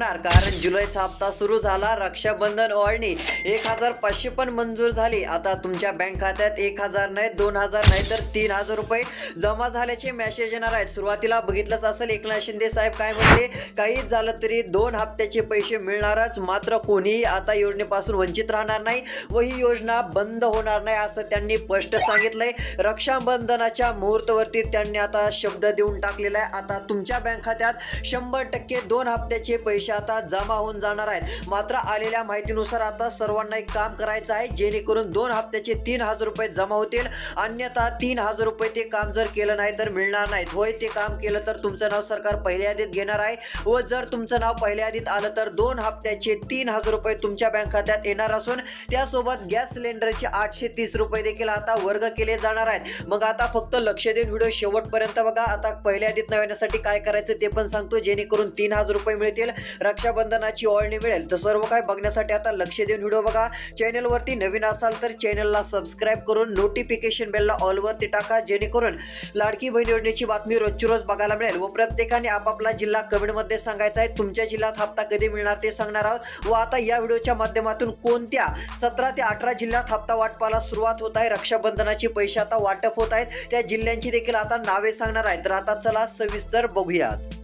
कारण जुलैचा हप्ता सुरू झाला. रक्षाबंधन ओळणी एक हजार पाचशे पण मंजूर झाली. आता तुमच्या बँक खात्यात एक हजार नाही दोन हजार नाही तर तीन हजार रुपये जमा झाल्याचे मेसेज येणार आहेत. सुरुवातीला बघितलंच असेल एकनाथ शिंदे साहेब काय म्हणले? काहीच झालं तरी दोन हप्त्याचे पैसे मिळणारच. मात्र कोणीही आता योजनेपासून वंचित राहणार नाही व ही योजना बंद होणार नाही असं त्यांनी स्पष्ट सांगितलंय. रक्षाबंधनाच्या मुहूर्तवरती त्यांनी आता शब्द देऊन टाकलेला आहे. आता तुमच्या बँक खात्यात शंभर टक्के दोन हप्त्याचे पैसे आता जमा होऊन जाणार आहेत. मात्र आलेल्या माहितीनुसार आता सर्वांना एक काम करायचं आहे जेणेकरून दोन हप्त्याचे तीन हजार रुपये जमा होतील. अन्यथा तीन हजार रुपये ते काम जर केलं नाही तर मिळणार नाहीत. होय ते काम केलं तर तुमचं नाव सरकार पहिल्या यादीत घेणार आहे. व जर तुमचं नाव पहिल्या यादीत आलं तर दोन हप्त्याचे तीन हजार रुपये तुमच्या बँक खात्यात येणार असून त्यासोबत गॅस सिलेंडरचे आठशे तीस रुपये देखील आता वर्ग केले जाणार आहेत. मग आता फक्त लक्ष देऊन व्हिडिओ शेवटपर्यंत बघा. आता पहिल्या यादीत नव्यासाठी काय करायचं ते पण सांगतो. जेणेकरून तीन हजार रुपये मिळतील. रक्षाबंधनाची ओळणी मिळेल. तर सर्व काय बघण्यासाठी आता लक्ष देऊन व्हिडिओ बघा. चॅनलवरती नवीन असाल तर चॅनलला सबस्क्राईब करून नोटिफिकेशन बेलला ऑलवरती टाका जेणेकरून लाडकी बहीण योजनेची बातमी रोजची रोज बघायला मिळेल. व प्रत्येकाने आपापला जिल्हा कमेंटमध्ये सांगायचा आहे. तुमच्या जिल्ह्यात हप्ता कधी मिळणार ते सांगणार आहोत. व आता या व्हिडिओच्या माध्यमातून कोणत्या सतरा ते अठरा जिल्ह्यात हप्ता वाटपाला सुरुवात होत आहे? रक्षाबंधनाचे पैसे आता वाटप होत आहेत. त्या जिल्ह्यांची देखील आता नावे सांगणार आहेत. तर आता चला सविस्तर बघूयात.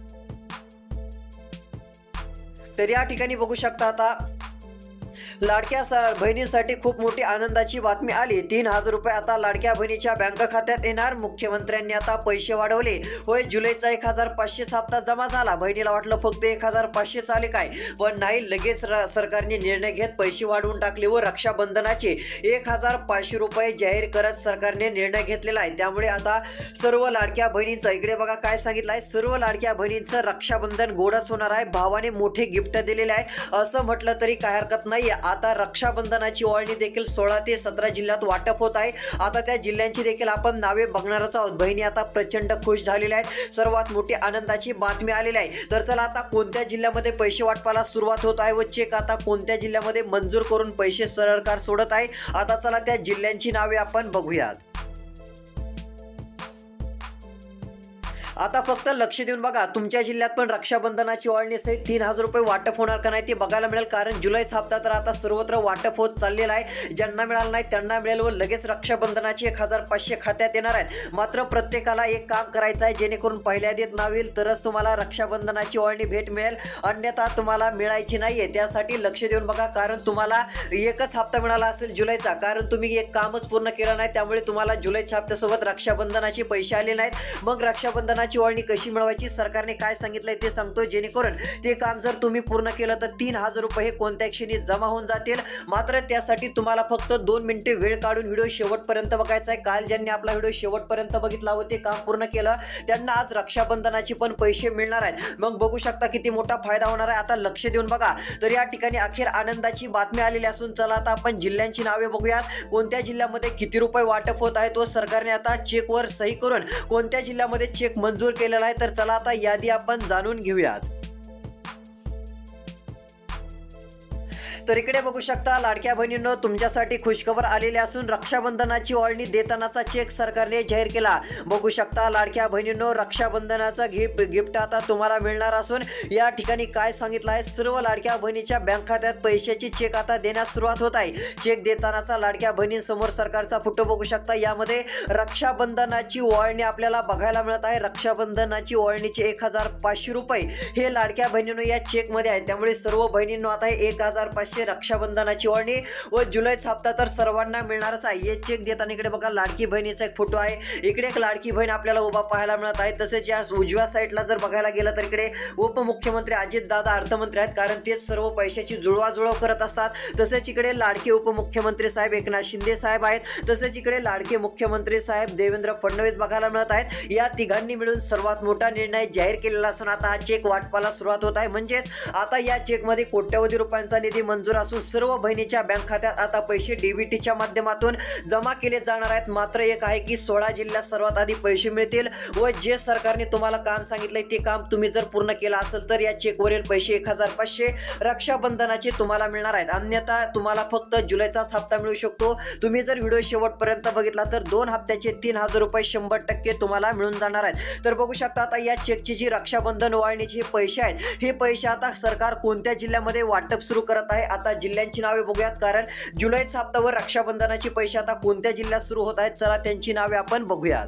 तर या ठिकाणी बघू शकता आता लाडक्या स- बहिणींसाठी खूप मोठी आनंदाची बातमी आली. तीन हजार रुपये आता लाडक्या बहिणीच्या बँक खात्यात येणार. मुख्यमंत्र्यांनी आता पैसे वाढवले. होय जुलैचा एक हजार पाचशेच हप्ता जमा झाला. बहिणीला वाटलं फक्त एक हजार पाचशेच आले काय? पण नाही लगेच र- सरकारने निर्णय घेत पैसे वाढवून टाकले व रक्षाबंधनाचे एक हजार पाचशे रुपये जाहीर करत सरकारने निर्णय घेतलेला आहे. त्यामुळे आता सर्व लाडक्या बहिणींचं इकडे बघा काय सांगितलं आहे सर्व लाडक्या बहिणींचं रक्षाबंधन गोडच होणार आहे. भावाने मोठे गिफ्ट दिलेले आहे. असं म्हटलं तरी काय हरकत नाही आता रक्षाबंधनाची ओळणी देखील सोळा ते सतरा जिल्ह्यात वाटप होत आहे. आता त्या जिल्ह्यांची देखील आपण नावे बघणारच आहोत. बहिणी आता प्रचंड खुश झालेल्या आहेत. सर्वात मोठी आनंदाची बातमी आलेली आहे. तर चला आता कोणत्या जिल्ह्यामध्ये पैसे वाटपाला सुरुवात होत आहे व चेक आता कोणत्या जिल्ह्यामध्ये मंजूर करून पैसे सरकार सोडत आहे. आता चला त्या जिल्ह्यांची नावे आपण बघूयात. आता फक्त लक्ष देऊन बघा तुमच्या जिल्ह्यात पण रक्षाबंधनाची ओळणी सहित तीन हजार रुपये वाटप होणार का नाही ते बघायला मिळेल कारण जुलैचा हप्ता तर आता सर्वत्र वाटप होत चाललेला आहे. ज्यांना मिळालं नाही त्यांना मिळेल व लगेच रक्षाबंधनाची एक हजार पाचशे खात्यात येणार आहेत. मात्र प्रत्येकाला एक काम करायचं आहे जेणेकरून पहिल्या देत नाव येईल तरच तुम्हाला रक्षाबंधनाची ओळणी भेट मिळेल. अन्यथा तुम्हाला मिळायची नाही आहे त्यासाठी लक्ष देऊन बघा कारण तुम्हाला एकच हप्ता मिळाला असेल जुलैचा कारण तुम्ही एक कामच पूर्ण केलं नाही त्यामुळे तुम्हाला जुलैच्या हप्त्यासोबत रक्षाबंधनाचे पैसे आले नाहीत. मग रक्षाबंधनाची ओळणी कशी मिळवायची सरकारने काय सांगितलंय ते सांगतो जेणेकरून ते काम जर तुम्ही पूर्ण केलं तर तीन हजार रुपये हे कोणत्या क्षणी जमा होऊन जातील? मात्र त्यासाठी तुम्हाला फक्त दोन मिनिटे वेळ काढून व्हिडिओ शेवटपर्यंत बघायचा आहे. काल ज्यांनी आपला व्हिडिओ शेवटपर्यंत बघितला व ते काम पूर्ण केलं त्यांना आज रक्षाबंधनाचे पण पैसे मिळणार आहेत. मग बघू शकता किती मोठा फायदा होणार आहे. आता लक्ष देऊन बघा. तर या ठिकाणी अखेर आनंदाची बातमी आलेली असून चला आता आपण जिल्ह्यांची नावे बघूयात. कोणत्या जिल्ह्यामध्ये किती रुपये वाटप होत आहे तो सरकारने आता चेकवर सही करून कोणत्या जिल्ह्यामध्ये चेक मंजूर केलेला आहे तर चला आता यादी आपण जाणून घेऊयात. तर इकडे बघू शकता लाडक्या बहिणींनो तुमच्यासाठी खुशखबर आलेली असून रक्षाबंधनाची ओळणी देतानाचा चेक सरकारने जाहीर केला. बघू शकता लाडक्या बहिणींनो रक्षाबंधनाचा गिफ्ट गिफ्ट आता तुम्हाला मिळणार असून या ठिकाणी काय सांगितलं आहे सर्व लाडक्या बहिणीच्या बँक खात्यात पैशाची चेक आता देण्यास सुरुवात होत आहे. चेक देतानाचा लाडक्या बहिणींसमोर सरकारचा फोटो बघू शकता. यामध्ये रक्षाबंधनाची ओळणी आपल्याला बघायला मिळत आहे. रक्षाबंधनाची ओळणीचे एक हजार पाचशे रुपये हे लाडक्या बहिणींनो या चेकमध्ये आहे त्यामुळे सर्व बहिणींनो आता हे एक हजार पाचशे रक्षाबंधनाची ओळणी व जुलैचा हप्ता तर सर्वांना मिळणारच आहे. हे चेक देताना इकडे बघा लाडकी बहिणीचा एक फोटो आहे. इकडे एक लाडकी बहीण आपल्याला उभा पाहायला मिळत आहे. तसेच या उजव्या साईडला जर बघायला गेलं तर इकडे उपमुख्यमंत्री अजितदादा अर्थमंत्री आहेत. कारण तेच सर्व पैशाची जुळवाजुळव करत असतात. तसेच इकडे लाडके उपमुख्यमंत्री साहेब एकनाथ शिंदे साहेब आहेत. तसेच इकडे लाडके मुख्यमंत्री साहेब देवेंद्र फडणवीस बघायला मिळत आहेत. या तिघांनी मिळून सर्वात मोठा निर्णय जाहीर केलेला असून आता हा चेक वाटपाला सुरुवात होत आहे. म्हणजेच आता या चेकमध्ये कोट्यवधी रुपयांचा निधी मंजूर मंजूर असून सर्व बहिणीच्या बँक खात्यात आता पैसे डीबीटीच्या माध्यमातून जमा केले जाणार आहेत. मात्र एक आहे की सोळा जिल्ह्यात सर्वात आधी पैसे मिळतील व जे सरकारने तुम्हाला काम सांगितलंय ते काम तुम्ही जर पूर्ण केलं असेल तर या चेकवरील पैसे एक हजार पाचशे रक्षाबंधनाचे तुम्हाला मिळणार आहेत. अन्यथा तुम्हाला फक्त जुलैचाच हप्ता मिळू शकतो. तुम्ही जर व्हिडिओ शेवटपर्यंत बघितला तर दोन हप्त्याचे तीन हजार रुपये शंभर टक्के तुम्हाला मिळून जाणार आहेत. तर बघू शकता आता या चेकची जी रक्षाबंधन वाळणीचे पैसे आहेत हे पैसे आता सरकार कोणत्या जिल्ह्यामध्ये वाटप सुरू करत आहे आता जिल्ह्यांची नावे बघूयात कारण जुलै सप्ताह व रक्षाबंधनाचे पैसे आता कोणत्या जिल्ह्यात सुरू होत आहेत चला त्यांची नावे आपण बघूयात.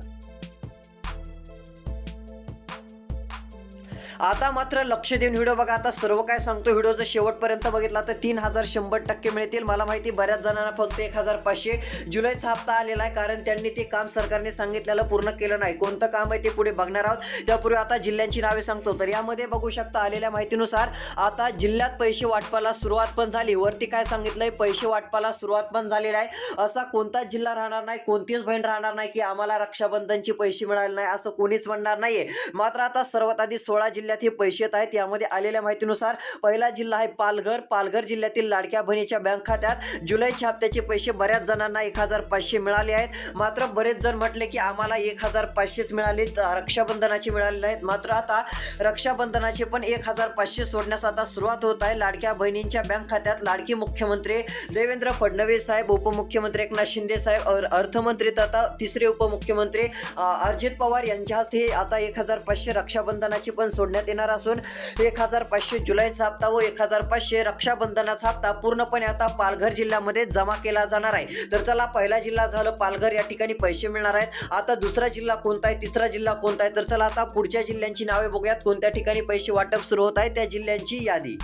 आता मात्र लक्ष देऊन व्हिडिओ बघा. आता सर्व काय सांगतो व्हिडिओ जर शेवटपर्यंत बघितला तर तीन हजार शंभर टक्के मिळतील. मला माहिती बऱ्याच जणांना फक्त एक हजार पाचशे जुलैचा हप्ता आलेला आहे. कारण त्यांनी ते काम सरकारने सांगितलेलं पूर्ण केलं नाही. कोणतं काम आहे ते पुढे बघणार आहोत. त्यापूर्वी आता जिल्ह्यांची नावे सांगतो. तर यामध्ये बघू शकता आलेल्या माहितीनुसार आता जिल्ह्यात पैसे वाटपाला सुरुवात पण झाली. वरती काय सांगितलंय? पैसे वाटपाला सुरुवात पण झालेली आहे. असा कोणताच जिल्हा राहणार नाही कोणतीच बहीण राहणार नाही की आम्हाला रक्षाबंधनची पैसे मिळाले नाही असं कोणीच म्हणणार नाहीये. मात्र आता सर्वात आधी सोळा जिल्ह्यात हे पैसे येत आहेत. यामध्ये आलेल्या माहितीनुसार पहिला जिल्हा आहे पालघर. पालघर जिल्ह्यातील लाडक्या बहिणीच्या बँक खात्यात जुलैच्या हप्त्याचे पैसे बऱ्याच जणांना एक हजार पाचशे मिळाले आहेत. मात्र बरेच जण म्हटले की आम्हाला एक हजार पाचशेच मिळाले. रक्षाबंधनाचे मिळालेले आहेत. मात्र आता रक्षाबंधनाचे पण एक हजार पाचशे सोडण्यास आता सुरुवात होत आहे. लाडक्या बहिणींच्या बँक खात्यात लाडकी मुख्यमंत्री देवेंद्र फडणवीस साहेब उपमुख्यमंत्री एकनाथ शिंदे साहेब अर्थमंत्री तथा तिसरे उपमुख्यमंत्री अजित पवार यांच्या हस्ते हे आता एक हजार पाचशे रक्षाबंधनाची पण सोडण्यात येणार असून एक हजार पाचशे जुलैचा हप्ता व एक हजार पाचशे रक्षाबंधनाचा हप्ता पूर्णपणे आता पालघर जिल्ह्यामध्ये जमा केला जाणार आहे. तर चला पहिला जिल्हा झालं पालघर. या ठिकाणी पैसे मिळणार आहेत. आता दुसरा जिल्हा कोणता आहे? तिसरा जिल्हा कोणता आहे? तर चला आता पुढच्या जिल्ह्यांची नावे बघूयात. कोणत्या ठिकाणी पैसे वाटप सुरू होत आहे? त्या जिल्ह्यांची यादी.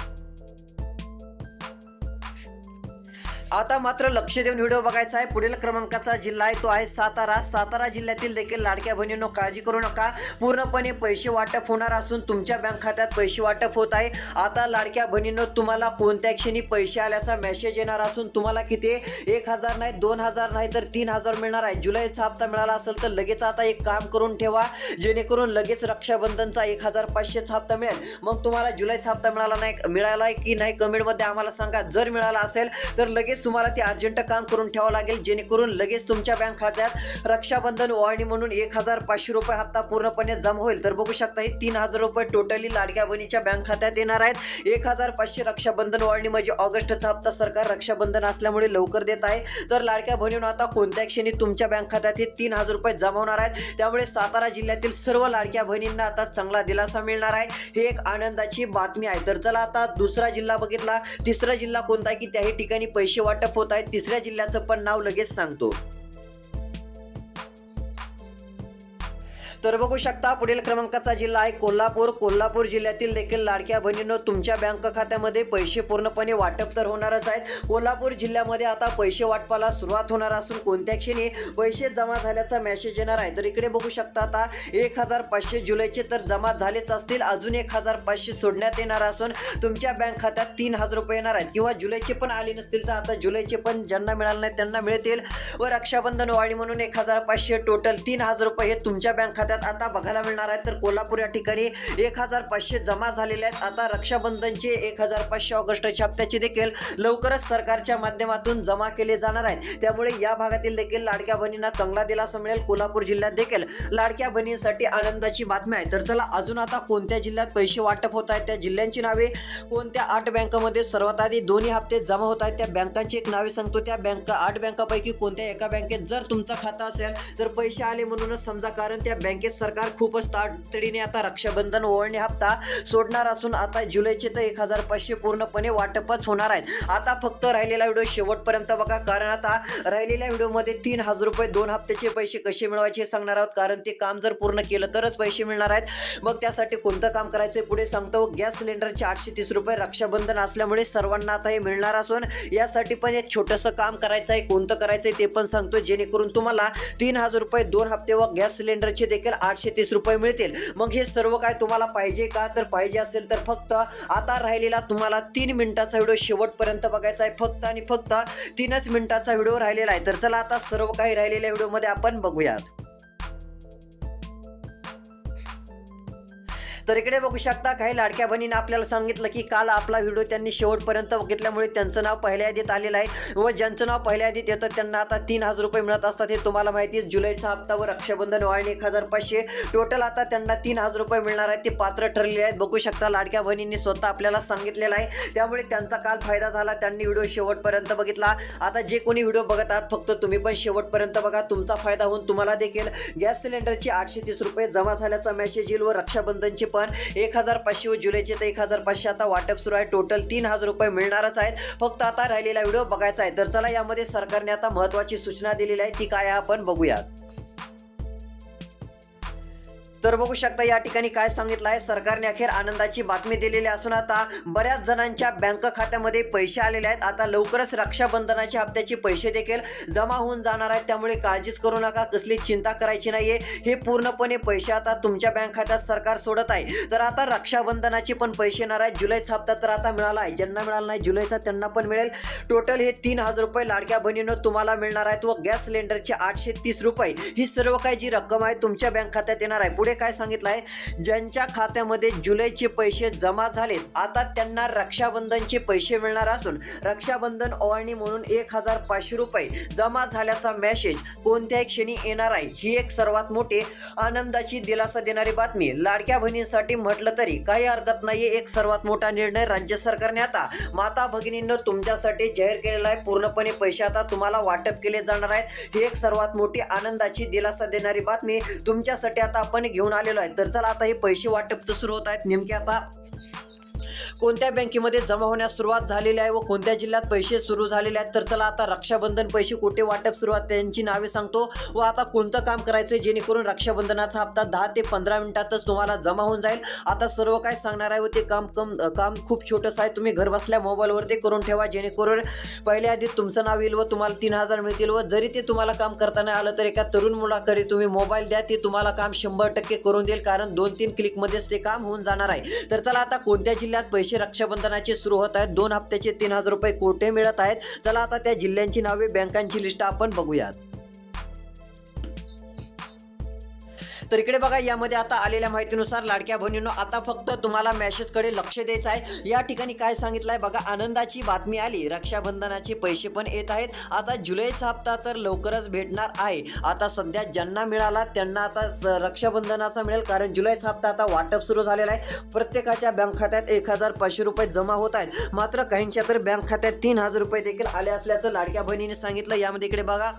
आता मात्र लक्ष देऊन व्हिडिओ बघायचा आहे. पुढील क्रमांकाचा जिल्हा आहे तो आहे सातारा. सातारा जिल्ह्यातील देखील लाडक्या बहिणींनो काळजी करू नका. पूर्णपणे पैसे वाटप होणार असून तुमच्या बँक खात्यात पैसे वाटप होत आहे. आता लाडक्या बहिणींनो तुम्हाला कोणत्या क्षणी पैसे आल्याचा मेसेज येणार असून तुम्हाला किती? एक हजार नाही दोन हजार नाही तर तीन हजार मिळणार आहे. जुलैचा हप्ता मिळाला असेल तर लगेच आता एक काम करून ठेवा. जेणेकरून लगेच रक्षाबंधनचा एक हजार पाचशेचा हप्ता मिळेल. मग तुम्हाला जुलैचा हप्ता मिळाला नाही मिळाला की नाही कमेंटमध्ये आम्हाला सांगा. जर मिळाला असेल तर लगेच तुम्हाला ते अर्जंट काम करून ठेवावं लागेल जेणेकरून लगेच तुमच्या बँक खात्यात रक्षाबंधन ओवाळणी म्हणून एक हजार पाचशे रुपये हप्ता पूर्णपणे जमा होईल. तर बघू शकता हे तीन हजार रुपये टोटली लाडक्या बहिणीच्या बँक खात्यात येणार आहेत. एक हजार पाचशे रक्षाबंधन ओळणी म्हणजे ऑगस्टचा हप्ता सरकार रक्षाबंधन असल्यामुळे लवकर देत आहे. तर लाडक्या बहिणीनं आता कोणत्या क्षणी तुमच्या बँक खात्यात हे तीन हजार रुपये जमा होणार आहेत. त्यामुळे सातारा जिल्ह्यातील सर्व लाडक्या बहिणींना आता चांगला दिलासा मिळणार आहे. ही एक आनंदाची बातमी आहे. तर चला आता दुसरा जिल्हा बघितला. तिसरा जिल्हा कोणता आहे की त्याही ठिकाणी पैसे वाटप होत आहेत तिसऱ्या जिल्ह्याचं पण नाव लगेच सांगतो. तर बघू शकता पुढील क्रमांकाचा जिल्हा आहे कोल्हापूर. कोल्हापूर जिल्ह्यातील देखील लाडक्या बहिणींनो तुमच्या बँक खात्यामध्ये पैसे पूर्णपणे वाटप तर होणारच आहेत. कोल्हापूर जिल्ह्यामध्ये आता पैसे वाटपाला सुरुवात होणार असून कोणत्या क्षणी पैसे जमा झाल्याचा मेसेज येणार आहे? तर इकडे बघू शकता आता एक हजार पाचशे जुलैचे तर जमा झालेच असतील. अजून एक हजार पाचशे सोडण्यात येणार असून तुमच्या बँक खात्यात तीन हजार रुपये येणार आहेत. किंवा जुलैचे पण आले नसतील तर आता जुलैचे पण ज्यांना मिळाले नाही त्यांना मिळतील. व रक्षाबंधन वाढी म्हणून एक हजार पाचशे टोटल तीन हजार रुपये हे तुमच्या बँक खात्यात आता बघायला मिळणार आहेत तर कोल्हापूर या ठिकाणी एक हजार पाचशे जमा झालेले आहेत. आता रक्षाबंधनचे एक हजार पाचशे ऑगस्टच्या हप्त्याचे देखील लवकरच सरकारच्या माध्यमातून जमा केले जाणार आहेत त्यामुळे या भागातील देखील लाडक्या बहिणींना चांगला दिलासा मिळेल. कोल्हापूर जिल्ह्यात देखील लाडक्या बहिणींसाठी आनंदाची बातमी आहे. तर चला अजून आता कोणत्या जिल्ह्यात पैसे वाटप होत आहेत त्या जिल्ह्यांची नावे. कोणत्या आठ बँकामध्ये सर्वात आधी दोन्ही हप्ते जमा होत आहेत त्या बँकांची एक नावे सांगतो. त्या बँका आठ बँकापैकी कोणत्या एका बँकेत जर तुमचा खाता असेल तर पैसे आले म्हणूनच समजा. कारण त्या बँकेत सरकार खूपच तातडीने आता रक्षाबंधन ओळणी हप्ता सोडणार असून आता जुलैचे तर एक हजार पाचशे पूर्णपणे वाटपच होणार आहेत. आता फक्त राहिलेला व्हिडिओ शेवटपर्यंत बघा कारण आता राहिलेल्या व्हिडिओमध्ये तीन हजार रुपये दोन हप्त्याचे पैसे कसे मिळवायचे हे सांगणार आहोत. कारण ते काम जर पूर्ण केलं तरच पैसे मिळणार आहेत. मग त्यासाठी कोणतं काम करायचं पुढे सांगतो. गॅस सिलेंडरचे आठशे तीस रुपये रक्षाबंधन असल्यामुळे सर्वांना आता हे मिळणार असून यासाठी पण एक छोटंसं काम करायचं आहे कोणतं करायचं आहे ते पण सांगतो. जेणेकरून तुम्हाला तीन हजार रुपये दोन हप्ते व गॅस सिलेंडरचे देखील आठशे तीस रुपये मिळतील. मग हे सर्व काय तुम्हाला पाहिजे का? तर पाहिजे असेल तर फक्त आता राहिलेला तुम्हाला तीन मिनिटाचा व्हिडिओ शेवटपर्यंत बघायचा आहे. फक्त आणि फक्त तीनच मिनिटाचा व्हिडिओ राहिलेला आहे. तर चला आता सर्व काही राहिलेल्या व्हिडिओमध्ये आपण बघूयात. तर इकडे बघू शकता काही लाडक्या बहिणीने आपल्याला सांगितलं की काल आपला व्हिडिओ त्यांनी शेवटपर्यंत बघितल्यामुळे त्यांचं नाव पहिल्या यादीत आलेलं आहे. व ज्यांचं नाव पहिल्या यादीत येतं त्यांना आता तीन हजार रुपये मिळत असतात हे तुम्हाला माहिती आहे. जुलैचा हप्ता व रक्षाबंधन वाढणे एक हजार पाचशे. टोटल आता त्यांना तीन हजार रुपये मिळणार आहेत. ते पात्र ठरलेले आहेत. बघू शकता लाडक्या बहिणींनी स्वतः आपल्याला सांगितलेलं आहे. त्यामुळे त्यांचा काल फायदा झाला. त्यांनी व्हिडिओ शेवटपर्यंत बघितला. आता जे कोणी व्हिडिओ बघत आहात फक्त तुम्ही पण शेवटपर्यंत बघा. तुमचा फायदा होऊन तुम्हाला देखील गॅस सिलेंडरची आठशे तीस रुपये जमा झाल्याचा मेसेज येईल व रक्षाबंधनचे पण एक हजार पाचशे व जुलैचे तर एक हजार पाचशे आता वाटप सुरू आहे. टोटल तीन हजार रुपये मिळणारच आहेत. फक्त आता राहिलेला व्हिडिओ बघायचा आहे. तर चला यामध्ये सरकारने आता महत्वाची सूचना दिलेली आहे. ती काय आपण बघूयात. तर बघू शकता या ठिकाणी काय सांगितलं आहे सरकारने अखेर आनंदाची बातमी दिलेली असून आता बऱ्याच जणांच्या बँक खात्यामध्ये पैसे आलेले आहेत. आता लवकरच रक्षाबंधनाच्या हप्त्याचे पैसे देखील जमा होऊन जाणार आहेत. त्यामुळे काळजीच करू नका. कसली चिंता करायची नाहीये. हे पूर्णपणे पैसे आता तुमच्या बँक खात्यात सरकार सोडत आहे. तर आता रक्षाबंधनाचे पण पैसे येणार आहेत. जुलैचा हप्ता तर आता मिळाला आहे. ज्यांना मिळाला नाही जुलैचा त्यांना पण मिळेल. टोटल हे तीन हजार रुपये लाडक्या बहिणीनं तुम्हाला मिळणार आहेत व गॅस सिलेंडरचे आठशे तीस रुपये. ही सर्व काही जी रक्कम आहे तुमच्या बँक खात्यात येणार आहे. पुढे काय सांगितलं आहे ज्यांच्या खात्यामध्ये जुलैचे पैसे जमा झालेत आता त्यांना रक्षाबंधनचे पैसे मिळणार असून रक्षाबंधन ओवाळणी म्हणून एक हजार पाचशे रुपये जमा झाल्याचा मेसेज कोणत्याही क्षणी येणार आहे ही एक सर्वात मोठी आनंदाची दिलासा देणारी बातमी. लाडक्या बहिणींसाठी म्हटलं तरी काही हरकत नाहीये एक सर्वात मोठा निर्णय राज्य सरकारने आता माता भगिनींना तुमच्यासाठी जाहीर केलेला आहे. पूर्णपणे पैसे आता तुम्हाला वाटप केले जाणार आहेत. ही एक सर्वात मोठी आनंदाची दिलासा देणारी बातमी. तुमच्यासाठी आता आपण घेऊन आलेलो आहे. तर चला आता हे पैसे वाटप तर सुरू होत आहेत. नेमके आता कोणत्या बँकेमध्ये जमा होण्यास सुरुवात झालेली आहे व कोणत्या जिल्ह्यात पैसे सुरू झालेले आहेत? तर चला आता रक्षाबंधन पैसे कुठे वाटप सुरुवात त्यांची नावे सांगतो व आता कोणतं काम करायचं जेणेकरून रक्षाबंधनाचा हप्ता दहा ते पंधरा मिनिटातच तुम्हाला जमा होऊन जाईल. आता सर्व काय सांगणार आहे व ते काम कम काम खूप छोटंसं आहे. तुम्ही घर बसल्या मोबाईलवर ते करून ठेवा जेणेकरून पहिल्या आधी तुमचं नाव येईल व तुम्हाला तीन हजार मिळतील व जरी ते तुम्हाला काम करता नाही आलं तर एका तरुण मुलाकडे तुम्ही मोबाईल द्या. ते तुम्हाला काम शंभर टक्के करून देईल कारण दोन तीन क्लिकमध्येच ते काम होऊन जाणार आहे. तर चला आता कोणत्या जिल्ह्यात पैसे रक्षाबंधनाचे सुरू होत आहेत. दोन हप्त्याचे तीन हजार रुपये कोठे मिळत आहेत. चला आता त्या जिल्ह्यांची नावे बँकांची लिस्ट आपण बघूयात. तर इकडे बघा यामध्ये आता आलेल्या माहितीनुसार लाडक्या बहिणींनो आता फक्त तुम्हाला मॅसेजकडे लक्ष द्यायचं आहे. या ठिकाणी काय सांगितलं आहे बघा आनंदाची बातमी आली. रक्षाबंधनाचे पैसे पण येत आहेत. आता जुलैचा हप्ता तर लवकरच भेटणार आहे. आता सध्या ज्यांना मिळाला त्यांना आता स- रक्षाबंधनाचा मिळेल कारण जुलैचा हप्ता आता वाटप सुरू झालेला आहे. प्रत्येकाच्या बँक खात्यात एक हजार पाचशे रुपये जमा होत आहेत. मात्र काहींच्या तर बँक खात्यात तीन हजार रुपये देखील आले असल्याचं लाडक्या बहिणीने सांगितलं. यामध्ये इकडे बघा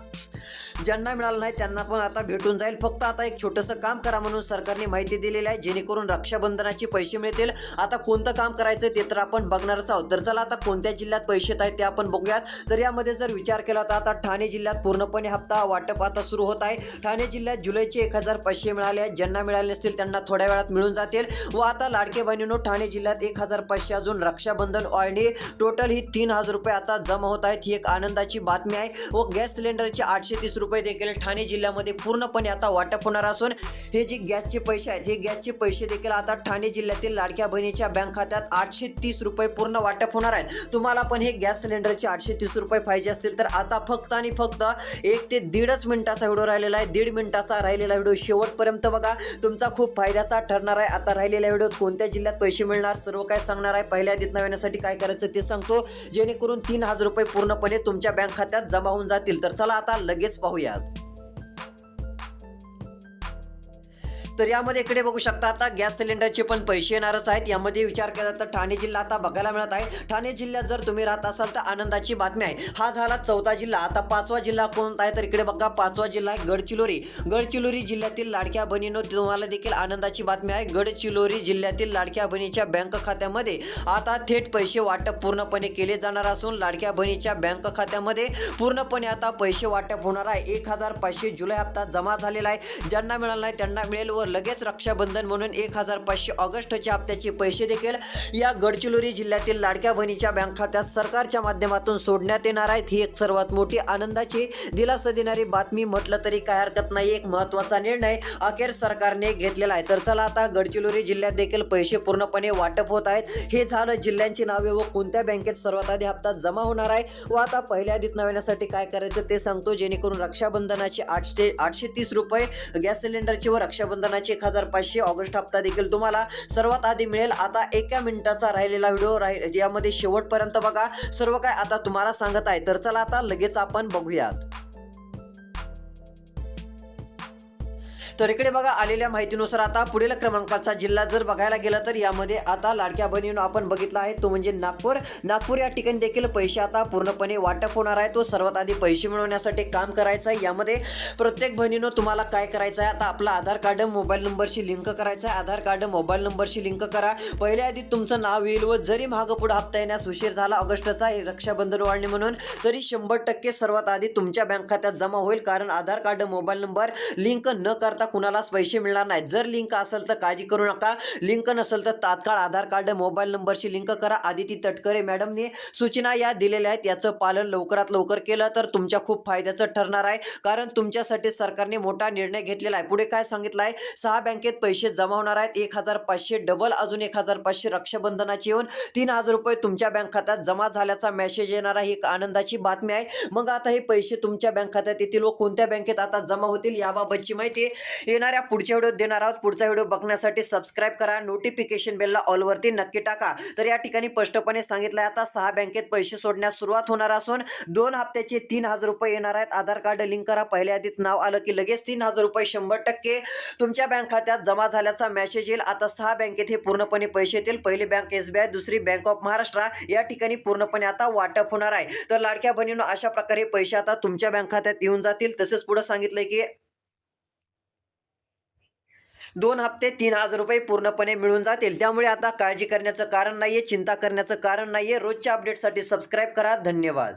ज्यांना मिळालं नाही त्यांना पण आता भेटून जाईल. फक्त आता एक छोटंसं काम करा म्हणून सरकारने माहिती दिलेली आहे. जेणेकरून रक्षाबंधनाचे पैसे मिळतील. आता कोणतं काम करायचं ते तर आपण बघणारच आहोत. तर चला आता कोणत्या जिल्ह्यात पैसे येत आहेत ते आपण बघूयात. तर यामध्ये जर विचार केला तर आता ठाणे जिल्ह्यात पूर्णपणे हप्ता वाटप आता सुरू होत आहे. ठाणे जिल्ह्यात जुलैचे एक हजार पाचशे मिळाले आहेत. ज्यांना मिळाले नसतील त्यांना थोड्या वेळात मिळून जातील. व आता लाडके बहिणीनो ठाणे जिल्ह्यात एक हजार पाचशे अजून रक्षाबंधन ऑळणी टोटल ही तीन हजार रुपये आता जमा होत आहेत. ही एक आनंदाची बातमी आहे. व गॅस सिलेंडरचे आठशे तीस रुपये देखील ठाणे जिल्ह्यामध्ये पूर्णपणे आता वाटप होणार असून हे जे गॅसचे पैसे आहेत हे गॅसचे पैसे देखील आता ठाणे जिल्ह्यातील लाडक्या बहिणीच्या बँक खात्यात आठशे तीस रुपये पूर्ण वाटप होणार आहेत तुम्हाला पण हे गॅस सिलेंडरचे आठशे तीस रुपये पाहिजे असतील तर आता फक्त आणि फक्त एक ते दीडच मिनिटाचा व्हिडिओ राहिलेला आहे. दीड मिनिटाचा राहिलेला व्हिडिओ शेवटपर्यंत बघा. तुमचा खूप फायद्याचा ठरणार आहे. आता राहिलेल्या व्हिडिओत कोणत्या जिल्ह्यात पैसे मिळणार सर्व काय सांगणार आहे. पहिल्या आधीत नव्यासाठी काय करायचं ते सांगतो. जेणेकरून तीन हजार रुपये पूर्णपणे तुमच्या बँक खात्यात जमा होऊन जातील. तर चला आता लगेच पाहूयात तर यामध्ये इकडे बघू शकता आता गॅस सिलेंडरचे पण पैसे येणारच आहेत. यामध्ये विचार केला तर ठाणे जिल्हा आता बघायला मिळत आहे. ठाणे जिल्ह्यात जर तुम्ही राहत असाल तर आनंदाची बातमी आहे. हा झाला चौथा जिल्हा. आता पाचवा जिल्हा कोणता आहे? तर इकडे बघा पाचवा जिल्हा आहे गडचिरोली. गडचिरोली जिल्ह्यातील लाडक्या बहिणीनो तुम्हाला देखील आनंदाची बातमी आहे. गडचिरोली जिल्ह्यातील लाडक्या बहिणीच्या बँक खात्यामध्ये आता थेट पैसे वाटप पूर्णपणे केले जाणार असून लाडक्या बहिणीच्या बँक खात्यामध्ये पूर्णपणे आता पैसे वाटप होणार आहे. एक हजार पाचशे जुलै हप्ता जमा झालेला आहे. ज्यांना मिळाला नाही त्यांना मिळेल व लगेच रक्षाबंधन म्हणून एक हजार पाचशे ऑगस्टच्या हप्त्याचे पैसे देखील या गडचिरोली जिल्ह्यातील लाडक्या बहिणीच्या बँक खात्यात सरकारच्या माध्यमातून सोडण्यात येणार आहेत. ही एक सर्वात मोठी आनंदाची दिलासा देणारी बातमी म्हटलं तरी काय हरकत नाही. एक महत्त्वाचा निर्णय अखेर सरकारने घेतलेला आहे. तर चला आता गडचिरोली जिल्ह्यात देखील पैसे पूर्णपणे वाटप होत आहेत. हे झालं जिल्ह्यांची नावे व कोणत्या बँकेत सर्वात आधी हप्ता जमा होणार आहे व आता पहिल्या आधीत नव्यासाठी काय करायचं ते सांगतो. जेणेकरून रक्षाबंधनाचे आठशे आठशे तीस रुपये गॅस सिलेंडरचे व रक्षाबंधनाचे मानाचे एक हजार पाचशे ऑगस्ट हप्ता देखील तुम्हाला सर्वात आधी मिळेल. आता एका मिनिटाचा राहिलेला व्हिडिओ राहील यामध्ये शेवटपर्यंत बघा. सर्व काय आता तुम्हाला सांगत आहे. तर चला आता लगेच आपण बघूयात. तर इकडे बघा आलेल्या माहितीनुसार आता पुढील क्रमांकाचा जिल्हा जर बघायला गेला तर यामध्ये आता लाडक्या बहिणीनं आपण बघितला आहे तो म्हणजे नागपूर. नागपूर या ठिकाणी देखील पैसे आता पूर्णपणे वाटप होणार आहे. तो सर्वात आधी पैसे मिळवण्यासाठी काम करायचं आहे. यामध्ये प्रत्येक बहिणीनं तुम्हाला काय करायचं आहे? आता आपला आधार कार्ड मोबाईल नंबरशी लिंक करायचं आहे. आधार कार्ड मोबाईल नंबरशी लिंक करा. पहिल्या आधी तुमचं नाव येईल व जरी मागं पुढे हप्ता येण्यास उशीर झाला ऑगस्टचा रक्षाबंधन वाढणे म्हणून तरी शंभर टक्के सर्वात आधी तुमच्या बँक खात्यात जमा होईल. कारण Aadhaar card mobile number link न करता कुणालाच पैसे मिळणार नाही जर लिंक असेल तर काळजी करू नका. लिंक नसेल तर तात्काळ आधार कार्ड मोबाईल नंबरशी लिंक करा. आदिती तटकरे मॅडमने सूचना या दिलेल्या आहेत. याचं पालन लवकरात लवकर केलं तर तुमच्या खूप फायद्याचं ठरणार आहे. कारण तुमच्यासाठी सरकारने मोठा निर्णय घेतलेला आहे. पुढे काय सांगितलं आहे सहा बँकेत पैसे जमा होणार आहेत. एक हजार पाचशे डबल अजून एक हजार पाचशे रक्षाबंधनाची येऊन तीन हजार रुपये तुमच्या बँक खात्यात जमा झाल्याचा मेसेज येणार आहे. एक आनंदाची बातमी आहे. मग आता हे पैसे तुमच्या बँक खात्यात येतील व कोणत्या बँकेत आता जमा होतील याबाबतची माहिती येणाऱ्या पुढच्या व्हिडिओ देणार आहोत. पुढचा व्हिडिओ बघण्यासाठी सबस्क्राईब करा. नोटिफिकेशन बेलला ऑलवरती नक्की टाका. तर या ठिकाणी स्पष्टपणे सांगितलं आहे आता सहा बँकेत पैसे सोडण्यास सुरुवात होणार असून दोन हप्त्याचे तीन हजार रुपये येणार आहेत. आधार कार्ड लिंक करा. पहिल्या आधीत नाव आलं की लगेच तीन हजार रुपये शंभर टक्के तुमच्या बँक खात्यात जमा झाल्याचा मेसेज येईल. आता सहा बँकेत हे पूर्णपणे पैसे येतील. पहिली बँक एस बी आय दुसरी बँक ऑफ महाराष्ट्र. या ठिकाणी पूर्णपणे आता वाटप होणार आहे. तर लाडक्या बहिणीनं अशा प्रकारे पैसे आता तुमच्या बँक खात्यात येऊन जातील. तसेच पुढे सांगितलंय की दोन हप्ते तीन हजार रुपये पूर्णपणे मिळून जातील. त्यामुळे आता काळजी करण्याचं कारण नाहीये चिंता करण्याचं कारण नाहीये. रोजच्या अपडेटसाठी सबस्क्राईब करा. धन्यवाद.